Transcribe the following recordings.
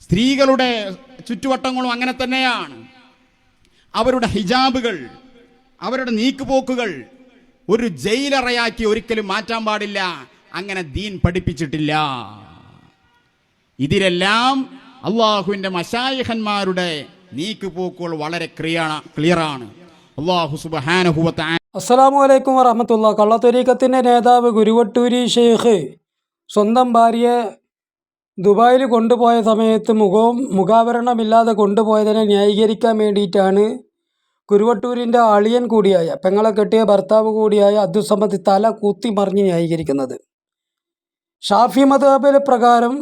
സ്ത്രീകളുടെ ചുറ്റുവട്ടങ്ങളും അങ്ങനെ തന്നെയാണ്. അവരുടെ ഹിജാബുകൾ അവരുടെ നീക്കുപോക്കുകൾ ഒരു ജയിലറയാക്കി ഒരിക്കലും മാറ്റാൻ പാടില്ല. അങ്ങനെ ദീൻ പഠിപ്പിച്ചിട്ടില്ല. ഇതിലെല്ലാം അള്ളാഹുവിന്റെ മശായഹന്മാരുടെ നീക്കുപോക്കുകൾ വളരെ ക്ലിയറാണ്. അള്ളാഹു സുബാനുഭവത്തെ അസ്സലാമു അലൈക്കും വറഹമത്തുള്ള കള്ളത്തൊരീക്കത്തിന്റെ നേതാവ് ഗുരുവട്ടൂരി ഷെയ്ഖ് സ്വന്തം ഭാര്യയെ ദുബായിൽ കൊണ്ടുപോയ സമയത്ത് മുഖവും മുഖാവരണമില്ലാതെ കൊണ്ടുപോയതിനെ ന്യായീകരിക്കാൻ വേണ്ടിയിട്ടാണ് കുരുവട്ടൂരിന്റെ അളിയൻ കൂടിയായ പെങ്ങളെ കെട്ടിയ ഭർത്താവ് കൂടിയായ അബ്ദുസമ്മദ് തല കൂത്തി മറിഞ്ഞ് ന്യായീകരിക്കുന്നത്. ഷാഫി മതബിൽ പ്രകാരം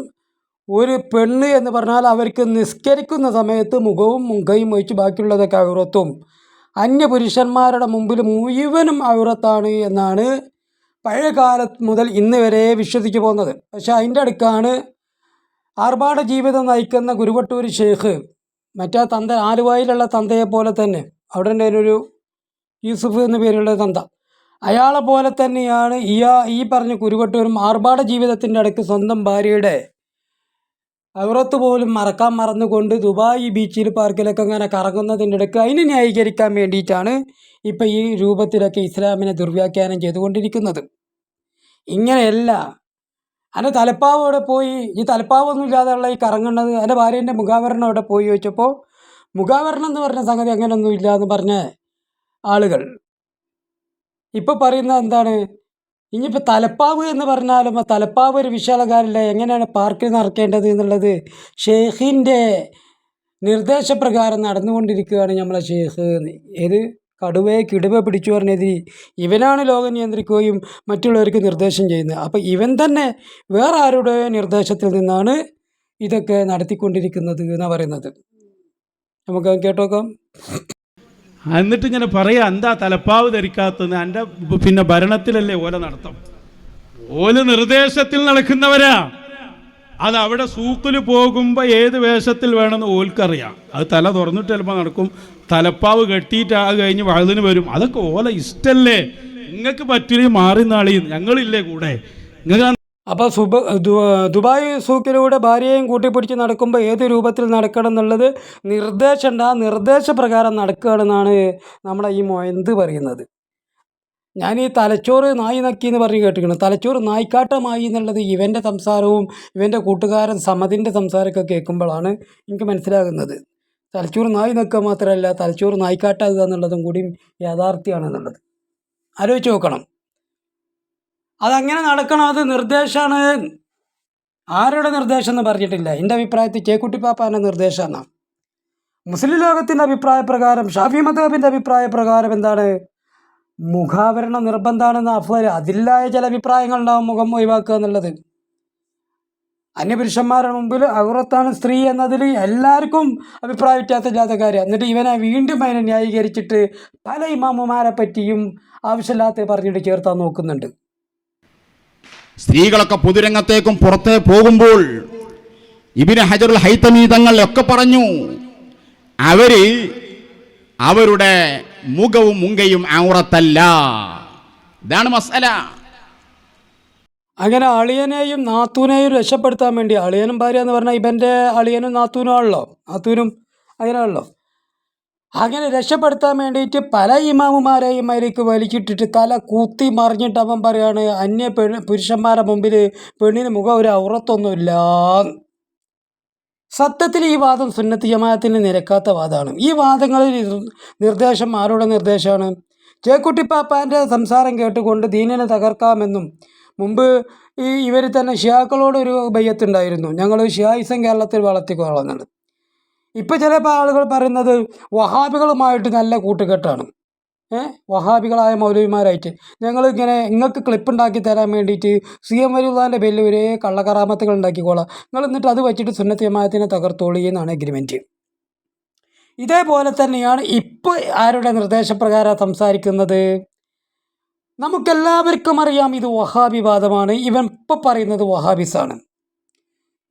ഒരു പെണ്ണ് എന്ന് പറഞ്ഞാൽ അവർക്ക് നിസ്കരിക്കുന്ന സമയത്ത് മുഖവും മുഖയും ഒഴിച്ച് ബാക്കിയുള്ളതൊക്കെ ഔറത്തും അന്യപുരുഷന്മാരുടെ മുമ്പിൽ മുഴുവനും ഔറത്താണ് എന്നാണ് പഴയ കാലത്ത് മുതൽ ഇന്ന് വരെ വിശ്വസിച്ചു പോകുന്നത്. പക്ഷേ അതിന്റെ അടുക്കാണ് ആർഭാട ജീവിതം നയിക്കുന്ന ഗുരുവട്ടൂർ ഷേഖ് മറ്റേ തന്ത ആലുവായിലുള്ള തന്തയെ പോലെ തന്നെ അവിടെ ഒരു യൂസുഫ് എന്ന പേരുള്ള തന്ത. അയാളെ പോലെ തന്നെയാണ് ഇയാ ഈ പറഞ്ഞ കുരുവട്ടൂരും ആർഭാട ജീവിതത്തിന്റെ അടുക്ക് സ്വന്തം ഭാര്യയുടെ അവറത്ത് പോലും മറക്കാൻ മറന്നുകൊണ്ട് ദുബായ് ബീച്ചിൽ പാർക്കിലൊക്കെ അങ്ങനെ കറങ്ങുന്നതിന്റെ ഇടയ്ക്ക് അതിനെ ന്യായീകരിക്കാൻ വേണ്ടിയിട്ടാണ് ഇപ്പം ഈ രൂപത്തിലൊക്കെ ഇസ്ലാമിനെ ദുർവ്യാഖ്യാനം ചെയ്തുകൊണ്ടിരിക്കുന്നത്. ഇങ്ങനെയല്ല എന്റെ തലപ്പാവ് അവിടെ പോയി. ഈ തലപ്പാവൊന്നും ഇല്ലാതെയുള്ള ഈ കറങ്ങുന്നത് എന്റെ ഭാര്യേന്റെ മുഖാവരണം അവിടെ പോയി ചോദിച്ചപ്പോൾ മുഖാവരണം എന്ന് പറഞ്ഞ സംഗതി അങ്ങനെയൊന്നും ഇല്ല എന്ന് പറഞ്ഞ ആളുകൾ. ഇപ്പോൾ പറയുന്നത് എന്താണ്? ഇനിയിപ്പോൾ തലപ്പാവ് എന്ന് പറഞ്ഞാലും ആ തലപ്പാവ് ഒരു വിശാലകാരില്ല? എങ്ങനെയാണ് പാർക്കിൽ നടക്കേണ്ടത് എന്നുള്ളത് ഷെയ്ഖിന്റെ നിർദ്ദേശപ്രകാരം നടന്നുകൊണ്ടിരിക്കുകയാണ് നമ്മളെ ഷെയ്ഖ് ഏത്? കടുവയെ കിടുവ പിടിച്ചു ഇവനാണ് ലോകം നിയന്ത്രിക്കുകയും മറ്റുള്ളവർക്ക് നിർദ്ദേശം ചെയ്യുന്നത്. അപ്പോൾ ഇവൻ തന്നെ വേറെ ആരുടെ നിർദ്ദേശത്തിൽ നിന്നാണ് ഇതൊക്കെ നടത്തിക്കൊണ്ടിരിക്കുന്നത് എന്നാണ് പറയുന്നത്. നമുക്ക് കേട്ടോക്കാം എന്നിട്ട് ഇങ്ങനെ പറയാ എന്താ തലപ്പാവ് ധരിക്കാത്തത്? എന്റെ പിന്നെ ഭരണത്തിലല്ലേ ഓല നടത്തം? ഓല നിർദ്ദേശത്തിൽ നടക്കുന്നവരാ. അത് അവിടെ സൂക്കിൽ പോകുമ്പോൾ ഏത് വേഷത്തിൽ വേണമെന്ന് ഓൽക്കറിയാം. അത് തല തുറന്നിട്ട് ചിലപ്പോൾ നടക്കും. തലപ്പാവ് കെട്ടിയിട്ട് കഴിഞ്ഞ് വഴുതിന് വരും. അതൊക്കെ ഓല ഇഷ്ടല്ലേ? നിങ്ങൾക്ക് പറ്റില്ല മാറി നാളി? ഞങ്ങളില്ലേ കൂടെ? നിങ്ങൾക്ക് അപ്പോൾ സുബ ദുബായ് സൂക്കിലൂടെ ഭാര്യയെയും കൂട്ടിപ്പിടിച്ച് നടക്കുമ്പോൾ ഏത് രൂപത്തിൽ നടക്കണം എന്നുള്ളത് നിർദ്ദേശമുണ്ട് ആ നിർദ്ദേശപ്രകാരം നടക്കുകയാണെന്നാണ് നമ്മുടെ ഈ മൊയന്ത് പറയുന്നത്. ഞാൻ ഈ തലച്ചോറ് നായി നക്കി എന്ന് പറഞ്ഞ് കേട്ടിരിക്കണം തലച്ചോറ് നായ്ക്കാട്ടമായി എന്നുള്ളത് ഇവന്റെ സംസാരവും ഇവന്റെ കൂട്ടുകാരൻ സമതിന്റെ സംസാരമൊക്കെ കേൾക്കുമ്പോഴാണ് എനിക്ക് മനസ്സിലാകുന്നത്. തലച്ചോറ് നായി നക്കുക മാത്രമല്ല തലച്ചോറ് നായ്ക്കാട്ടാകുക എന്നുള്ളതും കൂടിയും യാഥാർത്ഥ്യമാണെന്നുള്ളത് ആലോചിച്ച് നോക്കണം. അതങ്ങനെ നടക്കണം അത് നിർദ്ദേശമാണ്. ആരുടെ നിർദ്ദേശം എന്ന് പറഞ്ഞിട്ടില്ല. എന്റെ അഭിപ്രായത്തിൽ ചേക്കുട്ടി പാപ്പാന്റെ നിർദ്ദേശമാണ്. മുസ്ലിം ലോകത്തിന്റെ അഭിപ്രായ പ്രകാരം ഷാഫി മദബിന്റെ അഭിപ്രായ പ്രകാരം എന്താണ്? മുഖാവരണം നിർബന്ധമാണെന്ന് അഫ്വൽ അതിലായ ചില അഭിപ്രായങ്ങൾ ഉണ്ടാവും മുഖം ഒഴിവാക്കുക എന്നുള്ളത്. അന്യപുരുഷന്മാരുടെ മുമ്പിൽ അഹുറത്താണ് സ്ത്രീ എന്നതിൽ എല്ലാവർക്കും അഭിപ്രായ വ്യത്യാസമില്ലാത്ത കാര്യം എന്നിട്ട് ഇവനെ വീണ്ടും അതിനെ ന്യായീകരിച്ചിട്ട് പല ഇമാമുമാരെ പറ്റിയും ആവശ്യമില്ലാത്ത പറഞ്ഞിട്ട് ചേർത്താൻ നോക്കുന്നുണ്ട്. സ്ത്രീകളൊക്കെ പൊതുരംഗത്തേക്കും പുറത്തേ പോകുമ്പോൾ ഇബിന് ഹജറുൽ ഹൈത്തമീതങ്ങൾ ഒക്കെ പറഞ്ഞു അവർ അവരുടെ മുഖവും മുങ്കയും ഔറത്തല്ല ഇതാണ് മസല. അങ്ങനെ അളിയനെയും നാത്തൂനെയും രക്ഷപ്പെടുത്താൻ വേണ്ടി അളിയനും ഭാര്യ എന്ന് പറഞ്ഞാൽ ഇവന്റെ അളിയനും നാത്തൂനും ആണല്ലോ. നാത്തൂനും അങ്ങനെയാണല്ലോ അങ്ങനെ രക്ഷപ്പെടുത്താൻ വേണ്ടിയിട്ട് പല ഇമാമുമാരെയും അതിലേക്ക് വലിച്ചിട്ടിട്ട് തല കൂത്തി മറിഞ്ഞിട്ട് അവൻ പറയാണ് അന്യ പെണ് പുരുഷന്മാരുടെ മുമ്പിൽ പെണ്ണിന് മുഖം ഒരു ഔറത്തൊന്നുമില്ല. സത്യത്തിൽ ഈ വാദം സുന്നത്ത് ജമാഅത്തിന് നിരക്കാത്ത വാദമാണ്. ഈ വാദങ്ങളിൽ നിർദ്ദേശം ആരുടെ നിർദ്ദേശമാണ്? ചേക്കുട്ടിപ്പാപ്പാന്റെ സംസാരം കേട്ടുകൊണ്ട് ദീനിനെ തകർക്കാമെന്നും മുമ്പ് ഈ ഇവർ തന്നെ ഷിയാക്കളോടൊരു ബയ്യത്തുണ്ടായിരുന്നു. ഞങ്ങൾ ഷിയായിസം കേരളത്തിൽ വളർത്തിക്കൊള്ളുന്നുണ്ട് ഇപ്പോൾ ചിലപ്പോൾ ആളുകൾ പറയുന്നത് വഹാബികളുമായിട്ട് നല്ല കൂട്ടുകെട്ടാണ്. വഹാബികളായ മൗലവിമാരായിട്ട്. ഞങ്ങൾ ഇങ്ങനെ നിങ്ങൾക്ക് ക്ലിപ്പ് ഉണ്ടാക്കി തരാൻ വേണ്ടിയിട്ട് സി എം വലിയുള്ളതിന്റെ പേരിൽ ഒരേ കള്ളക്കറാമത്തുകൾ ഉണ്ടാക്കിക്കോളാം. നിങ്ങൾ എന്നിട്ട് അത് വെച്ചിട്ട് സുന്നത്ത് ജമാഅത്തിനെ തകർത്തോളി എന്നാണ് എഗ്രിമെന്റ് ഇതേപോലെ തന്നെയാണ് ഇപ്പോൾ ആരുടെ നിർദ്ദേശപ്രകാരം സംസാരിക്കുന്നത്? നമുക്കെല്ലാവർക്കും അറിയാം ഇത് വഹാബി വാദമാണ്. ഇവൻ ഇപ്പോൾ പറയുന്നത് വഹാബിസാണ്.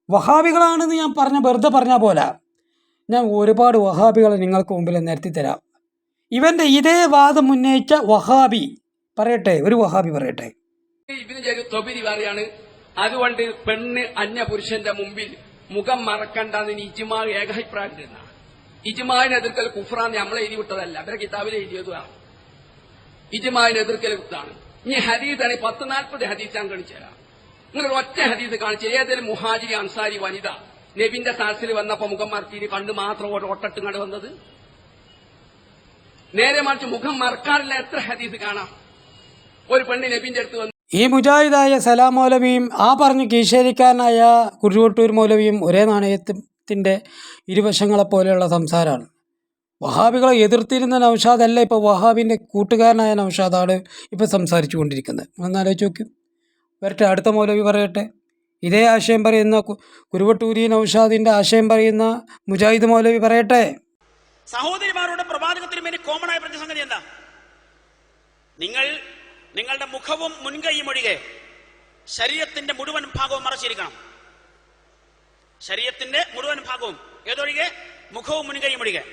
വഹാബികളാണെന്ന് ഞാൻ പറഞ്ഞ വെറുതെ പറഞ്ഞ പോലെ. ഞാൻ ഒരുപാട് വഹാബികളെ നിങ്ങൾക്ക് മുമ്പിൽ നിരത്തി തരാം. ഇവന്റെ ഇതേ വാദം ഉന്നയിച്ച വഹാബി. പറയട്ടെ ഒരു വഹാബി പറയട്ടെ. തൊബിരി പറയാണ് അതുകൊണ്ട് പെണ്ണ് അന്യ പുരുഷന്റെ മുമ്പിൽ മുഖം മറക്കണ്ടെന്ന് ഇജ്മാ ഏകാഭിപ്രായം ഇരുന്ന ഇജ്മാവിനെ എതിർക്കൽ കുഫ്രാന്ന് നമ്മളെ എഴുതി വിട്ടതല്ല അവരെ കിതാബിൽ എഴുതിയതാണ് ഇജ്മാവിനെ എതിർക്കൽ കുത്താണ് ഇനി ഹദീദാണ് പത്ത് നാൽപ്പത് ഹദീസ് ഞാൻ കാണിച്ചു തരാം. നിങ്ങൾ ഒറ്റ ഹദീസ് കാണിച്ചു ഏതൊരു മുഹാജിരി അൻസാരി വനിത നബിന്റെ സാസിൽ വന്നപ്പോ മുഖം മറച്ചിന് കണ്ട് മാത്രം ഒട്ടട്ടും കണ്ട് വന്നത്? നേരെ മറിച്ച് മുഖം മറക്കാറില്ല. എത്ര ഹദീസ് കാണാം. ഒരു പെണ്ണ് നബിന്റെ അടുത്ത് വന്നു ഈ മുജാഹിദായ സലാം മൗലവിയും ആ പറഞ്ഞ കീശേരിക്കാരനായ കുരുവട്ടൂർ മൗലവിയും ഒരേ നാണയത്തിന്റെ ഇരുവശങ്ങളെപ്പോലെയുള്ള സംസാരമാണ്. വഹാബികളെ എതിർത്തിരുന്ന നൗഷാദല്ല ഇപ്പോൾ വഹാബിന്റെ കൂട്ടുകാരനായ നൗഷാദാണ് ഇപ്പോൾ സംസാരിച്ചു കൊണ്ടിരിക്കുന്നത് ഒന്ന് ആലോചിച്ച് നോക്കും. വരട്ടെ അടുത്ത മൗലവി പറയട്ടെ. ഇതേ ആശയം പറയുന്ന കുരുവട്ടൂരി നൗഷാദിന്റെ ആശയം പറയുന്ന മുജാഹിദ് മൗലവി പറയട്ടെ. സഹോദരിമാരുടെ പ്രവാചകത്തിനും വേണ്ടി കോമൺ ആയ പ്രതിസംഗതി എന്താ? നിങ്ങൾ നിങ്ങളുടെ മുഖവും മുൻകൈയും ഒഴികെ ശരീരത്തിന്റെ മുഴുവൻ ഭാഗവും മറച്ചിരിക്കണം. ശരീരത്തിന്റെ മുഴുവൻ ഭാഗവും ഏതൊഴികെ? മുഖവും മുൻകൈയും ഒഴികെ.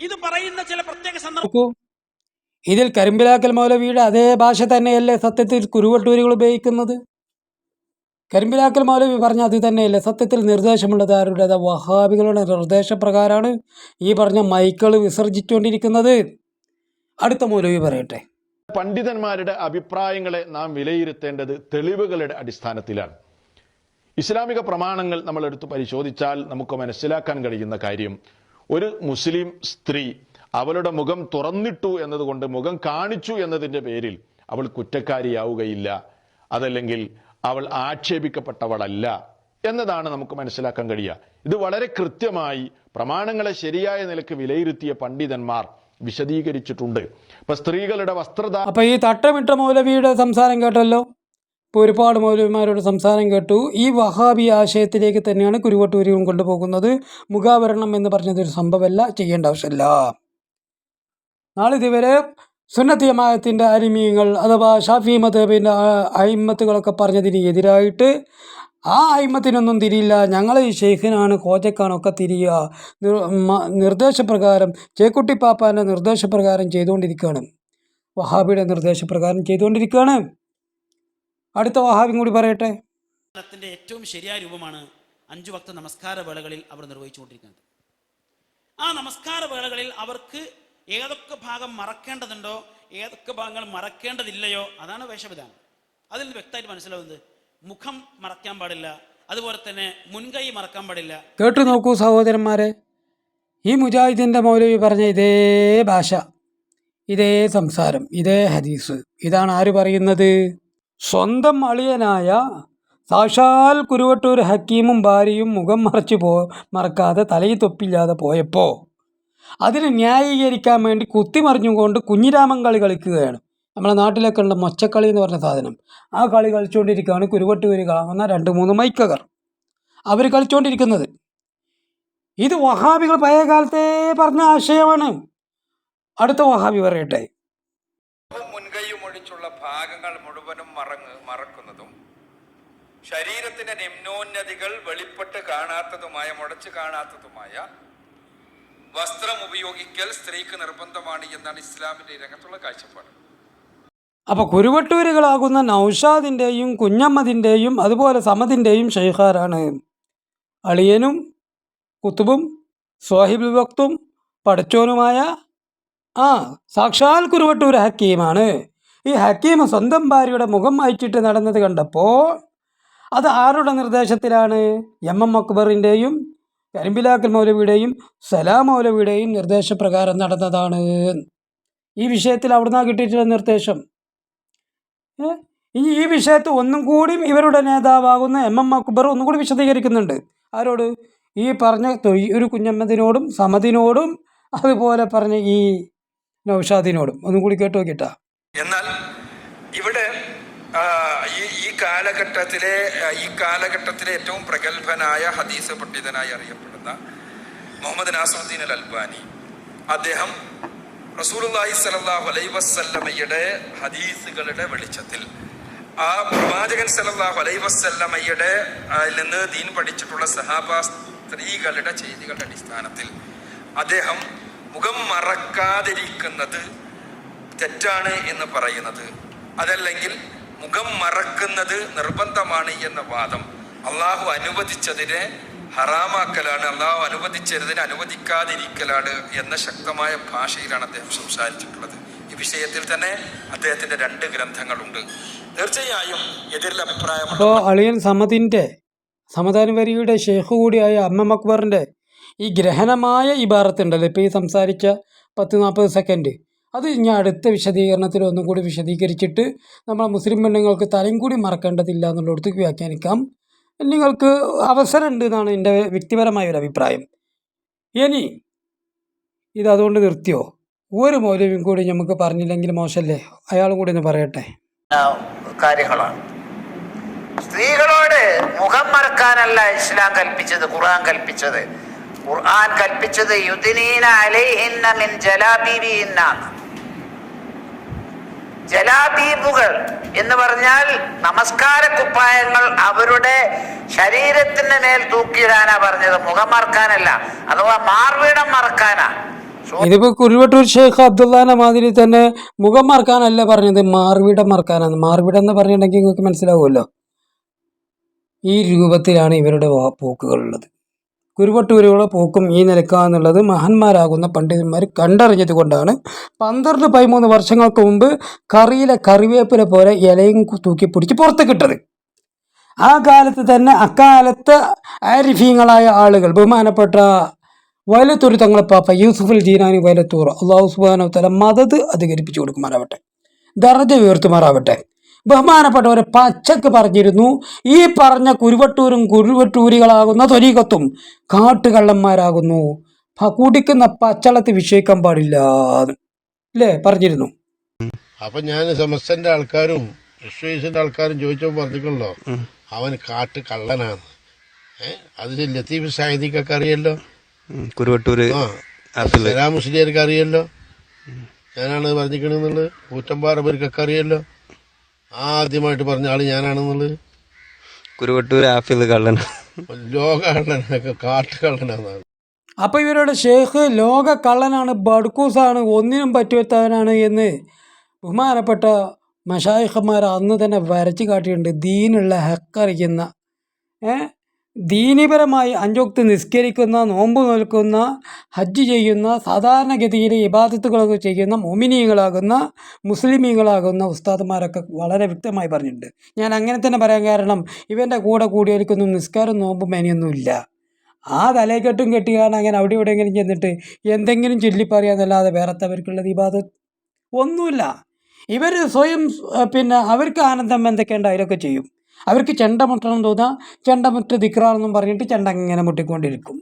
ഇത് പറയുന്ന ചില പ്രത്യേക സന്ദർഭം ഇതിൽ കരിമ്പിലാക്കൽ മൗലവിയുടെ അതേ ഭാഷ തന്നെയല്ലേ സത്യത്തിൽ കുരുവട്ടൂരികൾ ഉപയോഗിക്കുന്നത്? കരിമ്പിലാക്കൽ മൗലവി പറഞ്ഞ അത് തന്നെയല്ലേ. സത്യത്തിൽ നിർദ്ദേശമുള്ളത് ആരുടേത്? വഹാബികളുടെ നിർദ്ദേശപ്രകാരമാണ് ഈ പറഞ്ഞ മൈക്കൾ വിസർജിച്ചുകൊണ്ടിരിക്കുന്നത് അടുത്ത മൗലവി പറയട്ടെ. പണ്ഡിതന്മാരുടെ അഭിപ്രായങ്ങളെ നാം വിലയിരുത്തേണ്ടത് തെളിവുകളുടെ അടിസ്ഥാനത്തിലാണ്. ഇസ്ലാമിക പ്രമാണങ്ങൾ നമ്മൾ എടുത്ത് പരിശോധിച്ചാൽ നമുക്ക് മനസ്സിലാക്കാൻ കഴിയുന്ന കാര്യം ഒരു മുസ്ലിം സ്ത്രീ അവളുടെ മുഖം തുറന്നിട്ടു എന്നതുകൊണ്ട് മുഖം കാണിച്ചു എന്നതിന്റെ പേരിൽ അവൾ കുറ്റക്കാരിയാവുകയില്ല. അതല്ലെങ്കിൽ അവൾ ആക്ഷേപിക്കപ്പെട്ടവളല്ല എന്നതാണ് നമുക്ക് മനസ്സിലാക്കാൻ കഴിയുക. ഇത് വളരെ കൃത്യമായി പ്രമാണങ്ങളെ ശരിയായ നിലയ്ക്ക് വിലയിരുത്തിയ പണ്ഡിതന്മാർ വിശദീകരിച്ചിട്ടുണ്ട്. ഇപ്പൊ സ്ത്രീകളുടെ വസ്ത്രത അപ്പൊ ഈ തട്ടമിട്ട മൗലവിയുടെ സംസാരം കേട്ടല്ലോ? ഇപ്പോൾ ഒരുപാട് മൗലവിമാരുടെ സംസാരം കേട്ടു. ഈ വഹാബി ആശയത്തിലേക്ക് തന്നെയാണ് കുരുവട്ടൂരിയും കൊണ്ടുപോകുന്നത്. മുഖാവരണം എന്ന് പറഞ്ഞതൊരു സംഭവമല്ല ചെയ്യേണ്ട ആവശ്യമില്ല. നാളിതുവരെ സുന്നത്ത് ജമാഅത്തിന്റെ അരിമീങ്ങൾ അഥവാ ഷാഫി മതബിന്റെ അയിമത്തുകളൊക്കെ പറഞ്ഞതിന് എതിരായിട്ട് ആ അയിമത്തിനൊന്നും തിരിയില്ല. ഞങ്ങൾ ഈ ഷെയ്ഖിനാണ് കോജക്കാണൊക്കെ തിരിയുക. നിർദ്ദേശപ്രകാരം ചേക്കുട്ടി പാപ്പാന്റെ നിർദ്ദേശപ്രകാരം ചെയ്തുകൊണ്ടിരിക്കുകയാണ്. വഹാബിയുടെ നിർദ്ദേശപ്രകാരം ചെയ്തുകൊണ്ടിരിക്കുകയാണ്. അടുത്ത വഹാബിയും കൂടി പറയട്ടെ. ത്തിന്റെ ഏറ്റവും ശരിയായ രൂപമാണ് അഞ്ചു വക്ത നമസ്കാര വേളകളിൽ അവർ നിർവഹിച്ചുകൊണ്ടിരിക്കുന്നത്. ആ നമസ്കാര വേളകളിൽ അവർക്ക് ഏതൊക്കെ ഭാഗം മറക്കേണ്ടതുണ്ടോ ഏതൊക്കെ ഭാഗങ്ങൾ മറക്കേണ്ടതില്ലയോ അതാണ് വേഷവിധാനം. അതിൽ നിന്ന് വ്യക്തമായിട്ട് മനസ്സിലാവുന്നത് മുഖം മറക്കാൻ പാടില്ല അതുപോലെ തന്നെ മുൻകൈ മറക്കാൻ പാടില്ല. കേട്ടു നോക്കൂ സഹോദരന്മാരെ ഈ മുജാഹിദിന്റെ മൗലവി പറഞ്ഞ ഇതേ ഭാഷ ഇതേ സംസാരം ഇതേ ഹദീസ് ഇതാണ് ആര് പറയുന്നത്? സ്വന്തം അളിയനായ സാക്ഷാൽ കുരുവട്ടൂർ ഹക്കീമും ഭാര്യയും മുഖം മറച്ചു പോ മറക്കാതെ തലയിൽ തൊപ്പില്ലാതെ പോയപ്പോൾ അതിനെ ന്യായീകരിക്കാൻ വേണ്ടി കുത്തിമറിഞ്ഞുകൊണ്ട് കുഞ്ഞിരാമൻ കളി കളിക്കുകയാണ്. നമ്മളെ നാട്ടിലൊക്കെ ഉള്ള മൊച്ചക്കളി എന്ന് പറഞ്ഞ സാധനം. ആ കളി കളിച്ചുകൊണ്ടിരിക്കുകയാണ് കുരുവട്ടൂര് കളാവുന്ന രണ്ട് മൂന്ന് മൈക്കകർ. അവർ കളിച്ചുകൊണ്ടിരിക്കുന്നത്. ഇത് വഹാബികൾ പഴയ കാലത്തെ പറഞ്ഞ ആശയമാണ്. അടുത്ത വഹാബി പറയട്ടെ. മുൻകൈയും ഭാഗങ്ങൾ മുഴുവനും മറങ്ങ് മറക്കുന്നതും ശരീരത്തിന്റെ നിമ്നോന്നതികൾ വെളിപ്പെട്ട് കാണാത്തതുമായ മുടച്ചു കാണാത്തതുമായ വസ്ത്രം ഉപയോഗിക്കൽ സ്ത്രീക്ക് നിർബന്ധമാണ് എന്നാണ് ഇസ്ലാമിന്റെ ഈ രംഗത്തുള്ള കാഴ്ചപ്പാട്. അപ്പോൾ കുരുവട്ടൂരുകളാകുന്ന നൗഷാദിന്റെയും കുഞ്ഞമ്മതിന്റെയും അതുപോലെ സമതിന്റെയും ഷെയ്ഖാരാണ്. അളിയനും കുത്തുബും സ്വാഹിബുൽ വക്തും പടച്ചോനുമായ ആ സാക്ഷാൽ കുരുവട്ടൂർ ഹക്കീമാണ്. ഈ ഹക്കീം സ്വന്തം ഭാര്യയുടെ മുഖം മായ്ച്ചിട്ട് നടന്നത് കണ്ടപ്പോൾ അത് ആരുടെ നിർദ്ദേശത്തിലാണ്? എം എം അക്ബറിന്റെയും കരിമ്പിലാക്കൽ മൗലവിയുടെയും സലാം മൗലവിയുടെയും നിർദ്ദേശപ്രകാരം നടന്നതാണ്. ഈ വിഷയത്തിൽ അവിടുന്ന് കിട്ടിയിട്ടുള്ള നിർദ്ദേശം? ഇനി ഈ വിഷയത്തിൽ ഒന്നും കൂടി ഇവരുടെ നേതാവാകുന്ന എം എം അക്ബർ ഒന്നും കൂടി വിശദീകരിക്കുന്നുണ്ട്. ആരോട്? ഈ പറഞ്ഞ ഒരു കുഞ്ഞമ്മതിനോടും സമതിനോടും അതുപോലെ പറഞ്ഞ ഈ നൗഷാദിനോടും. ഒന്നും കൂടി കേട്ടോ കേട്ടാ എന്നാൽ ഇവിടെ ഈ ഈ കാലഘട്ടത്തിലെ ഈ കാലഘട്ടത്തിലെ ഏറ്റവും പ്രഗത്ഭനായ ഹദീസ് പണ്ഡിതനായി അറിയപ്പെടുന്ന മുഹമ്മദ് നാസറുദ്ദീൻ അൽ അൽബാനി. അദ്ദേഹം റസൂലുള്ളാഹി സലല്ലാഹു അലൈഹി വസല്ലമയുടെ ഹദീസുകളുടെ വെളിച്ചത്തിൽ ആ പ്രവാചകൻ സലല്ലാഹു അലൈഹി വസല്ലമയുടെ നിന്ന് ദീൻ പഠിച്ചിട്ടുള്ള സഹാബ സ്ത്രീകളുടെ ചെയ്തികളുടെ അടിസ്ഥാനത്തിൽ അദ്ദേഹം മുഖം മറക്കാതിരിക്കുന്നത് തെറ്റാണ് എന്ന് പറയുന്നത്. അതല്ലെങ്കിൽ മുഖം മറക്കുന്നത് നിർബന്ധമാണ് എന്ന വാദം അള്ളാഹു അനുവദിച്ചതിനെ ഹറാമാക്കലാണ്. അള്ളാഹു അനുവദിച്ചതിനെ അനുവദിക്കാതിരിക്കലാണ് എന്ന ശക്തമായ ഭാഷയിലാണ് അദ്ദേഹം സംസാരിച്ചിട്ടുള്ളത്. ഈ വിഷയത്തിൽ തന്നെ അദ്ദേഹത്തിന്റെ രണ്ട് ഗ്രന്ഥങ്ങളുണ്ട്. തീർച്ചയായും എതിരിൽ അഭിപ്രായം അപ്പോൾ അളിയൻ സമതിന്റെ സമതാനുവരിയുടെ ഷെയ്ഖ് കൂടിയായ അമ്മ അക്ബറിന്റെ ഈ ഗ്രഹണമായ ഇബാറത്തുണ്ടല്ലോ. ഇപ്പോൾ ഈ സംസാരിച്ച പത്ത് നാൽപ്പത് സെക്കൻഡ് അത് ഞാൻ അടുത്ത വിശദീകരണത്തിൽ ഒന്നും കൂടി വിശദീകരിച്ചിട്ട് നമ്മൾ മുസ്ലിം പെണ്ണുങ്ങൾക്ക് തലയും കൂടി മറക്കേണ്ടതില്ല എന്നുള്ളിടത്ത് വ്യാഖ്യാനിക്കാം. നിങ്ങൾക്ക് അവസരമുണ്ട് എന്നാണ് എന്റെ വ്യക്തിപരമായ ഒരു അഭിപ്രായം. ഇനി ഇത് അതുകൊണ്ട് നിർത്തിയോ? ഒരു മൗലവ്യം കൂടി നമുക്ക് പറഞ്ഞില്ലെങ്കിൽ മോശമല്ലേ? അയാളും കൂടി ഒന്ന് പറയട്ടെ. കാര്യങ്ങളാണ്. സ്ത്രീകളോട് മുഖം മറക്കാനല്ല ഇസ്ലാം കൽപ്പിച്ചത് ഖുർആൻ കൽപ്പിച്ചത്. ഖുർആൻ കൽപ്പിച്ചത് യുദിനീന അലൈഹിന്ന മിൻ ജലാബീബിഹിന്ന ജലാബീബുകൾ എന്ന് പറഞ്ഞാൽ നമസ്കാര കുപ്പായങ്ങൾ അവരുടെ ശരീരത്തിന്റെ മേൽ തൂക്കിയിടാനാ പറഞ്ഞത്. മുഖം മറക്കാനല്ല അഥവാ മാർവീടം മറക്കാനാ. ഇതിപ്പോ കുരുവട്ടൂർ ഷെയ്ഖ് അബ്ദുല്ലാനെ മാതിരി തന്നെ മുഖം മറക്കാനല്ല പറഞ്ഞത് മാർവിടം മറക്കാനാണ്. മാർവിടം എന്ന് പറഞ്ഞിട്ടുണ്ടെങ്കിൽ നിങ്ങൾക്ക് മനസ്സിലാവുമല്ലോ. ഈ രൂപത്തിലാണ് ഇവരുടെ പോക്കുകളുള്ളത് കുരുവട്ടൂരുകളെ പോക്കും ഈ നിലക്കാന്നുള്ളത് മഹാന്മാരാകുന്ന പണ്ഡിതന്മാർ കണ്ടറിഞ്ഞത് കൊണ്ടാണ് പന്ത്രണ്ട് പതിമൂന്ന് വർഷങ്ങൾക്ക് മുമ്പ് കറിയിലെ കറിവേപ്പില പോലെ ഇലയും കു- തൂക്കി പിടിച്ച് പുറത്തേക്ക് കിട്ടത് ആ കാലത്ത് തന്നെ അക്കാലത്ത് ആരിഫീങ്ങളായ ആളുകൾ ബഹുമാനപ്പെട്ട വയലത്തൂർ തങ്ങളെ പാപ്പ യൂസുഫുൽ ജീനാനി വയലത്തൂർ അള്ളാഹു സുബാനോ തല മതത് അധികരിപ്പിച്ചു കൊടുക്കുമാറാവട്ടെ. ദർജ ഉയർത്തുമാറാവട്ടെ. ബഹുമാനപ്പെട്ടവരെ പച്ചക്ക് പറഞ്ഞിരുന്നു. ഈ പറഞ്ഞ കുരുവട്ടൂരും കുരുവട്ടൂരികളാകുന്ന തൊരീകത്തും കാട്ടുകള്ളന്മാരാകുന്നു. കുടിക്കുന്ന പച്ചളത്ത് വിഷയിക്കാൻ പാടില്ല അല്ലേ പറഞ്ഞിരുന്നു. അപ്പൊ ഞാൻ സമസ്തന്റെ ആൾക്കാരും വിശ്വസിന്റെ ആൾക്കാരും ചോദിച്ചോ പറഞ്ഞിട്ടുണ്ടോ? അവൻ കാട്ട് കള്ളനാണ്. ഏ? അതിൽ ലത്തീഫ് സാഹിദിക്കൊക്കെ അറിയല്ലോ. കുരുവട്ടൂര് ആ സലാം മുസ്ലിയാർക്ക് അറിയല്ലോ. ഞാനാണ് പറഞ്ഞിരിക്കണെന്നുള്ളത് കൂറ്റമ്പാറബർക്കൊക്കെ അറിയല്ലോ. ആദ്യമായിട്ട് പറഞ്ഞ ആൾ ഞാനാണെന്നുള്ളത്? കുരുവട്ടൂർ ആഫിൽ കള്ളൻ. ലോക കള്ളനൊക്കെ കാട്ട് കള്ളനാണ് അപ്പോൾ ഇവരുടെ ഷേഖ് ലോക കള്ളനാണ് ബഡ്കൂസാണ് ഒന്നിനും പറ്റുവത്തവനാണ് എന്ന് ബഹുമാനപ്പെട്ട മഷായിഖന്മാർ അന്ന് തന്നെ വരച്ച് കാട്ടിയിട്ടുണ്ട്. ദീനുള്ള ഹക്കറിക്കുന്ന ഏ? ദീനിപരമായി അഞ്ചൊക്ത് നിസ്കരിക്കുന്ന നോമ്പ് നിൽക്കുന്ന ഹജ്ജ് ചെയ്യുന്ന സാധാരണഗതിയിൽ ഇബാദത്തുകളൊക്കെ ചെയ്യുന്ന മോമിനിയങ്ങളാകുന്ന മുസ്ലിമീങ്ങളാകുന്ന ഉസ്താദ്മാരൊക്കെ വളരെ വ്യക്തമായി പറഞ്ഞിട്ടുണ്ട്. ഞാൻ അങ്ങനെ തന്നെ പറയാൻ കാരണം ഇവന്റെ കൂടെ കൂടിയവർക്കൊന്നും നിസ്കാരം നോമ്പും മേനിയൊന്നുമില്ല ആ തലയെക്കെട്ടും കെട്ടിയാണ് അങ്ങനെ അവിടെ എവിടെയെങ്കിലും ചെന്നിട്ട് എന്തെങ്കിലും ചൊല്ലിപ്പറയാന്നല്ലാതെ വേറത്തവർക്കുള്ളത് ഇബാദത്ത് ഒന്നുമില്ല. ഇവർ സ്വയം പിന്നെ അവർക്ക് ആനന്ദം എന്തൊക്കെയുണ്ട് അതിലൊക്കെ ചെയ്യും. അവർക്ക് ചെണ്ട മുട്ടണം തോന്നാം ചെണ്ട മുട്ട് ദിക്റാണെന്നും പറഞ്ഞിട്ട് ചെണ്ട ഇങ്ങനെ മുട്ടിക്കൊണ്ടിരിക്കും.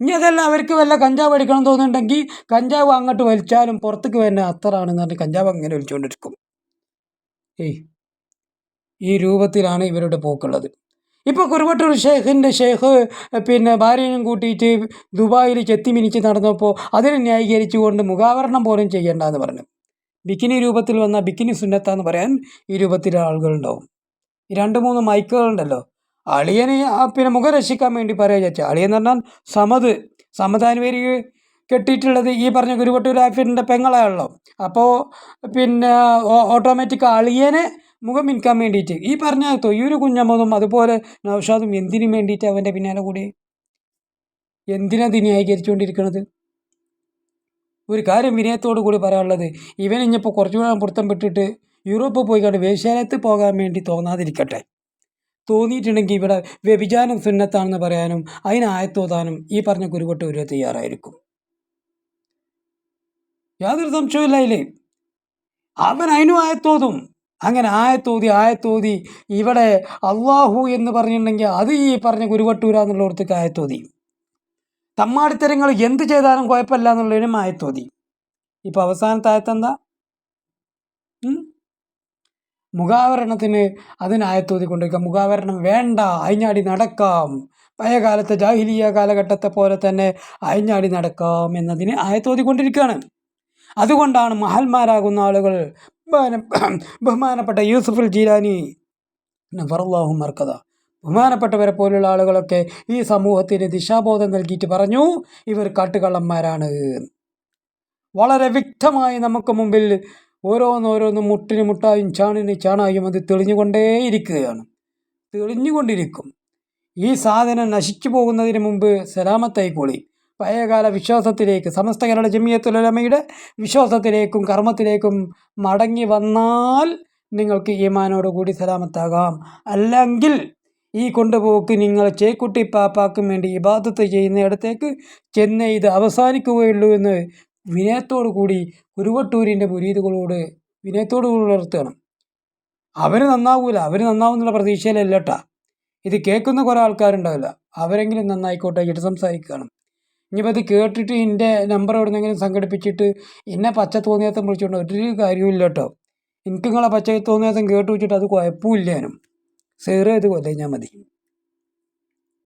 ഇനി അതല്ല അവർക്ക് വല്ല കഞ്ചാവ് അടിക്കണം തോന്നുന്നുണ്ടെങ്കിൽ കഞ്ചാവ് അങ്ങോട്ട് വലിച്ചാലും പുറത്തേക്ക് വരുന്ന അത്തറാണെന്ന് പറഞ്ഞ് കഞ്ചാവ് അങ്ങനെ വലിച്ചുകൊണ്ടിരിക്കും. ഏയ് ഈ രൂപത്തിലാണ് ഇവരുടെ പോക്കുള്ളത്. ഇപ്പോൾ കുറുവട്ടൂർ ഷേഖിന്റെ ഷേഖ് പിന്നെ ഭാര്യയും കൂട്ടിയിട്ട് ദുബായിൽ ചെത്തി മിനിച്ച് നടന്നപ്പോൾ അതിനെ ന്യായീകരിച്ചുകൊണ്ട് മുഖാവരണം പോലും ചെയ്യേണ്ടെന്ന് പറഞ്ഞു. ബിക്കിനി രൂപത്തിൽ വന്ന ബിക്കിനി സുന്നത്താന്ന് പറയാൻ ഈ രൂപത്തിൽ ആളുകളുണ്ടാവും. രണ്ട് മൂന്ന് മൈക്കുകളുണ്ടല്ലോ. അളിയനെ പിന്നെ മുഖം രക്ഷിക്കാൻ വേണ്ടി പറയുക ചേച്ചാ. അളിയൻ എന്ന് പറഞ്ഞാൽ സമത് സമതാനുവേരി കെട്ടിയിട്ടുള്ളത് ഈ പറഞ്ഞ ഗുരുവട്ടൂർ ആഫിന്റെ പെങ്ങളാണല്ലോ. അപ്പോൾ പിന്നെ ഓട്ടോമാറ്റിക് അളിയനെ മുഖം മിനിക്കാൻ വേണ്ടിയിട്ട്. ഈ പറഞ്ഞ തൊയ്യൂര് കുഞ്ഞമ്മതും അതുപോലെ നൗഷാദും എന്തിനു വേണ്ടിയിട്ട് അവന്റെ പിന്നാലെ കൂടി എന്തിനാ ദിനീകരിച്ചുകൊണ്ടിരിക്കുന്നത് ഒരു കാര്യം വിനയത്തോടു കൂടി പറയാനുള്ളത്. ഇവൻ ഇനിയിപ്പോൾ കുറച്ചുകൂടെ പൊരുത്തം വിട്ടിട്ട് യൂറോപ്പ് പോയി കണ്ട് വേശ്യാലയത്ത് പോകാൻ വേണ്ടി തോന്നാതിരിക്കട്ടെ. തോന്നിയിട്ടുണ്ടെങ്കിൽ ഇവിടെ വ്യഭിചാരം സുന്നത്താണെന്ന് പറയാനും അതിനായത്തോതാനും ഈ പറഞ്ഞ കുരുവട്ട് ഒരു തയ്യാറായിരിക്കും. യാതൊരു സംശയമില്ല അതിലേ. അവൻ അതിനും ആയത്തോതും. അങ്ങനെ ആയത്തോതി ആയത്തോതി ഇവിടെ അള്ളാഹു എന്ന് പറഞ്ഞിട്ടുണ്ടെങ്കിൽ അത് ഈ പറഞ്ഞ കുരുവട്ടൂരാന്നുള്ളിടത്തേക്ക് ആയത്തോതി. തമ്മാടിത്തരങ്ങൾ എന്ത് ചെയ്താലും കുഴപ്പമില്ല എന്നുള്ളതിനും ആയത്തോതി. ഇപ്പോൾ അവസാനത്തെ ആയത്തെന്താ? മുഖാവരണത്തിന് അതിന് ആയത്തോതി കൊണ്ടിരിക്കാം മുഖാവരണം വേണ്ട. അയിഞ്ഞാടി നടക്കാം. പഴയ കാലത്തെ ജാഹിലിയ കാലഘട്ടത്തെ പോലെ തന്നെ അയിഞ്ഞാടി നടക്കാം എന്നതിന് ആയത്തോതി കൊണ്ടിരിക്കുകയാണ്. അതുകൊണ്ടാണ് മഹൽമാരാകുന്ന ആളുകൾ ബഹുമാനപ്പെട്ട യൂസുഫുൽ ജീലാനി നഫറുല്ലാഹു മർക്കഥ ബഹുമാനപ്പെട്ടവരെ പോലുള്ള ആളുകളൊക്കെ ഈ സമൂഹത്തിന് ദിശാബോധം നൽകിയിട്ട് പറഞ്ഞു ഇവർ കാട്ടുകള്ളന്മാരാണ്. വളരെ വ്യക്തമായി നമുക്ക് മുമ്പിൽ ഓരോന്നോരോന്നും മുട്ടിന് മുട്ടായും ചാണിന് ചാണായും അത് തെളിഞ്ഞുകൊണ്ടേയിരിക്കുകയാണ്. തെളിഞ്ഞുകൊണ്ടിരിക്കും. ഈ സാധനം നശിച്ചു പോകുന്നതിന് മുമ്പ് സലാമത്തായിക്കോളി പഴയകാല വിശ്വാസത്തിലേക്ക് സമസ്ത കേരള ജമിയത്തുലമയുടെ വിശ്വാസത്തിലേക്കും കർമ്മത്തിലേക്കും മടങ്ങി വന്നാൽ നിങ്ങൾക്ക് ഈമാനോട് കൂടി സലാമത്താകാം. അല്ലെങ്കിൽ ഈ കൊണ്ടുപോക്ക് നിങ്ങൾ ചേക്കുട്ടി പാപ്പാക്കും വേണ്ടി ഇബാദത്ത് ചെയ്യുന്നിടത്തേക്ക് ചെന്നൈ ഇത് അവസാനിക്കുകയുള്ളൂ എന്ന് വിനയത്തോടു കൂടി കുരുവട്ടൂരിന്റെ മുരീദുകളോട് വിനയത്തോടു കൂടി ഉണർത്തുകയാണ്. അവർ നന്നാവൂല അവർ നന്നാവുന്നുള്ള പ്രതീക്ഷയിലല്ല ഇത് കേൾക്കുന്ന കുറേ ആൾക്കാരുണ്ടാവില്ല. അവരെങ്കിലും നന്നായിക്കോട്ടെ ഇട്ട് സംസാരിക്കുകയാണ്. ഇനിയിപ്പോൾ ഇത് കേട്ടിട്ട് എന്റെ നമ്പർ എവിടെ നിന്നെങ്കിലും സംഘടിപ്പിച്ചിട്ട് എന്നെ പച്ച തോന്നിയാത്തം വിളിച്ചുകൊണ്ട് ഒരു കാര്യമില്ല കേട്ടോ എനിക്ക് നിങ്ങളെ പച്ച തോന്നിയാത്തം കേട്ട് വെച്ചിട്ട് അത് കുഴപ്പമില്ലാനും സേറ് ചെയ്ത് ഞാൻ മതി.